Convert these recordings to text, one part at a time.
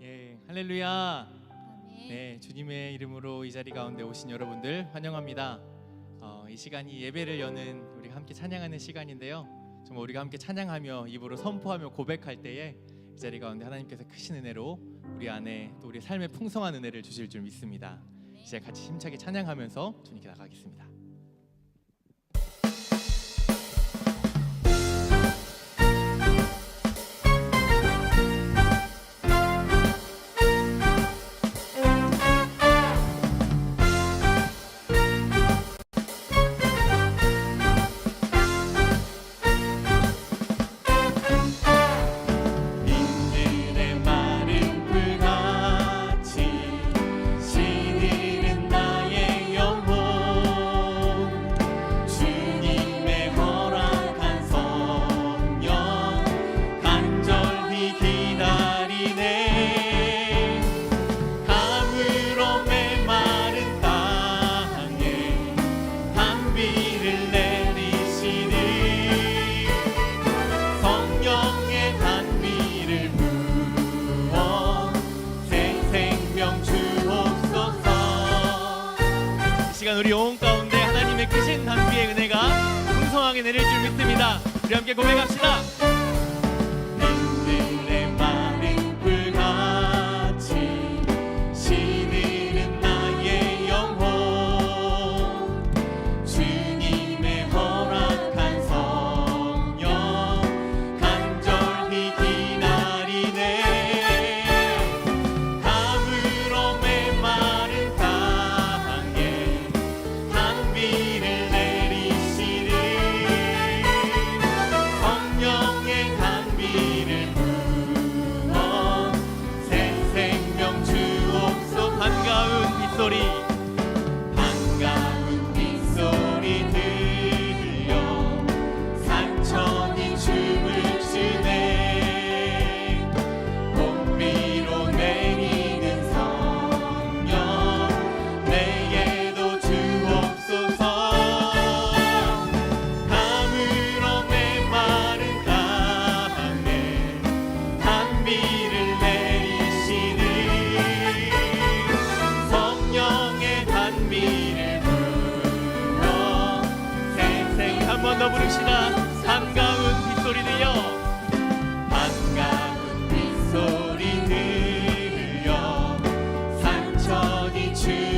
예, 할렐루야. 네, 주님의 이름으로 이 자리 가운데 오신 여러분들 환영합니다. 어, 이 시간이 예배를 여는 우리 함께 찬양하는 시간인데요. 정말 우리가 함께 찬양하며 입으로 선포하며 고백할 때에 이 자리 가운데 하나님께서 크신 은혜로 우리 안에 또 우리 삶에 풍성한 은혜를 주실 줄 믿습니다. 네. 이제 같이 힘차게 찬양하면서 주님께 나가겠습니다. 시간 우리 온 가운데 하나님의 크신 단비의 은혜가 풍성하게 내릴 줄 믿습니다. 우리 함께 고백합시다. 어디 주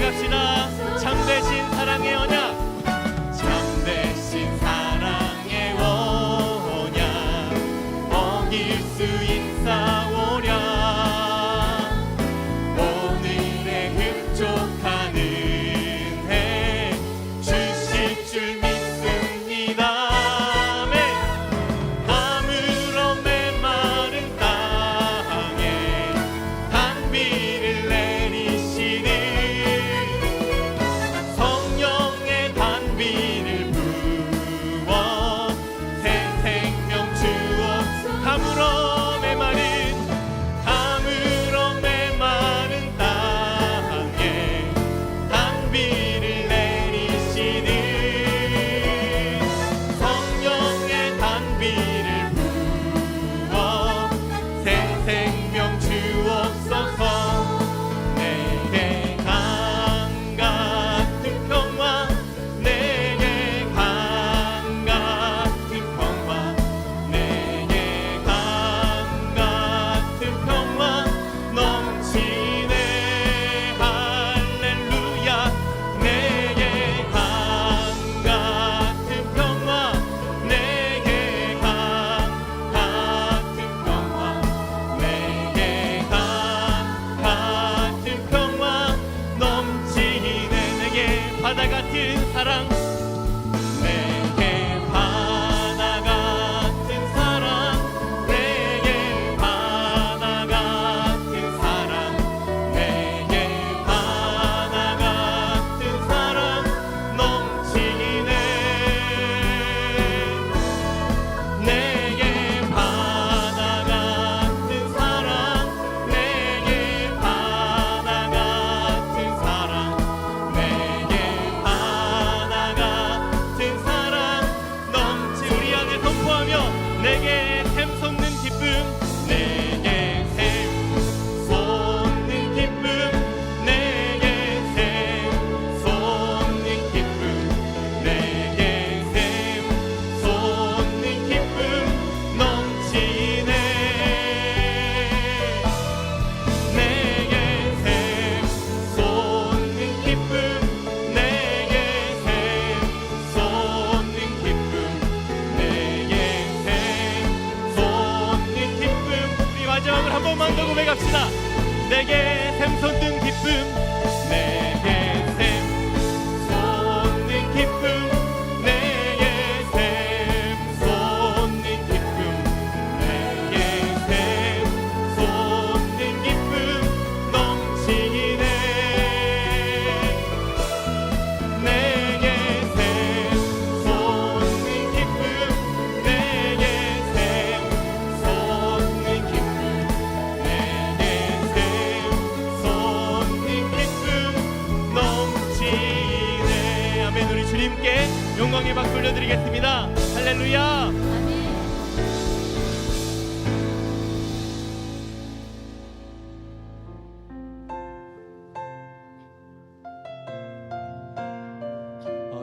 bring us 바다 같은 사랑. 마음을 한 번만 더 고백합시다. 내게 샘손 등 기쁨, 내게 샘손 등 기쁨.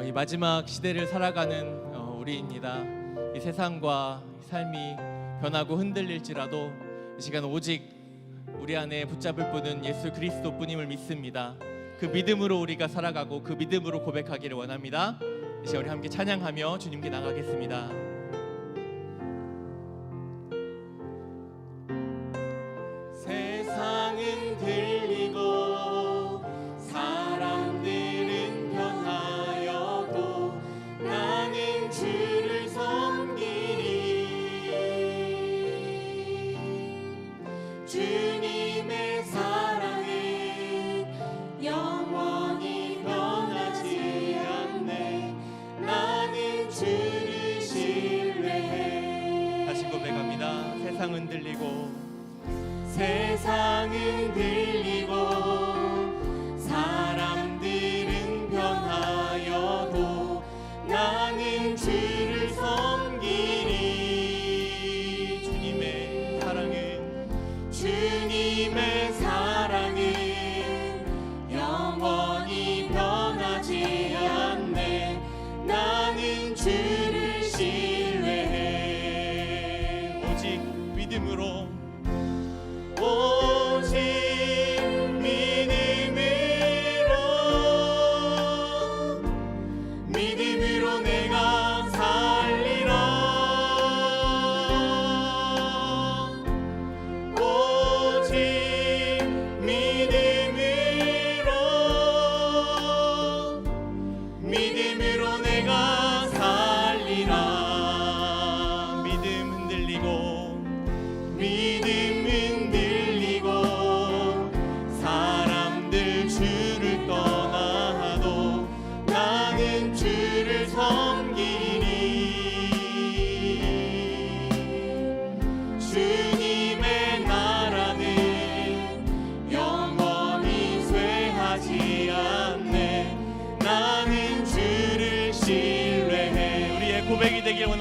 이 마지막 시대를 살아가는 어, 우리입니다. 이 세상과 삶이 변하고 흔들릴지라도 이 시간 오직 우리 안에 붙잡을 분은 예수 그리스도뿐임을 믿습니다. 그 믿음으로 우리가 살아가고 그 믿음으로 고백하기를 원합니다. 이제 우리 함께 찬양하며 주님께 나가겠습니다. to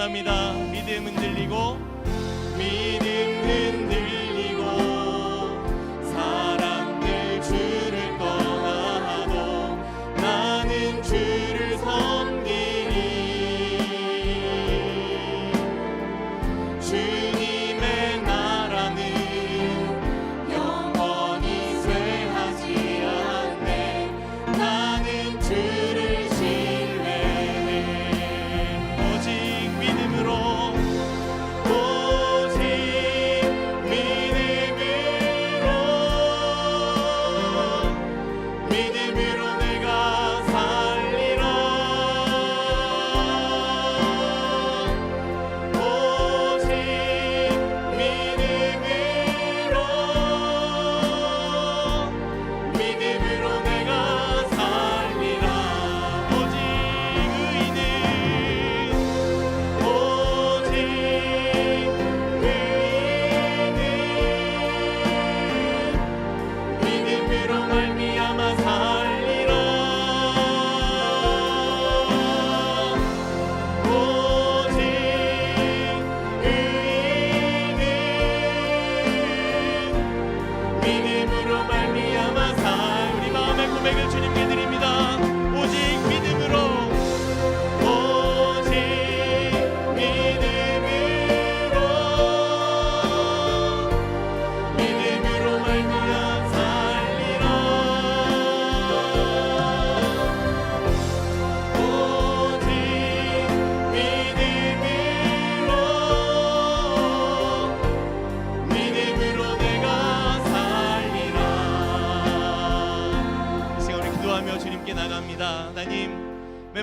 감사합니다. 믿음은 들리고 믿음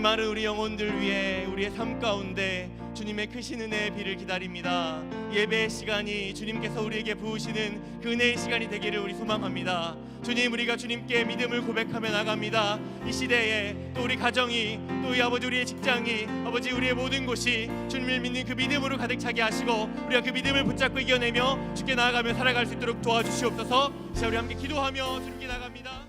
메마른 우리 영혼들 위해 우리의 삶 가운데 주님의 크신 은혜의 비를 기다립니다. 예배의 시간이 주님께서 우리에게 부으시는 그 은혜의 시간이 되기를 우리 소망합니다. 주님 우리가 주님께 믿음을 고백하며 나갑니다. 이 시대에 또 우리 가정이 또 이 아버지 우리의 직장이 아버지 우리의 모든 곳이 주님을 믿는 그 믿음으로 가득 차게 하시고 우리가 그 믿음을 붙잡고 이겨내며 주께 나아가며 살아갈 수 있도록 도와주시옵소서. 자 우리 함께 기도하며 주님께 나갑니다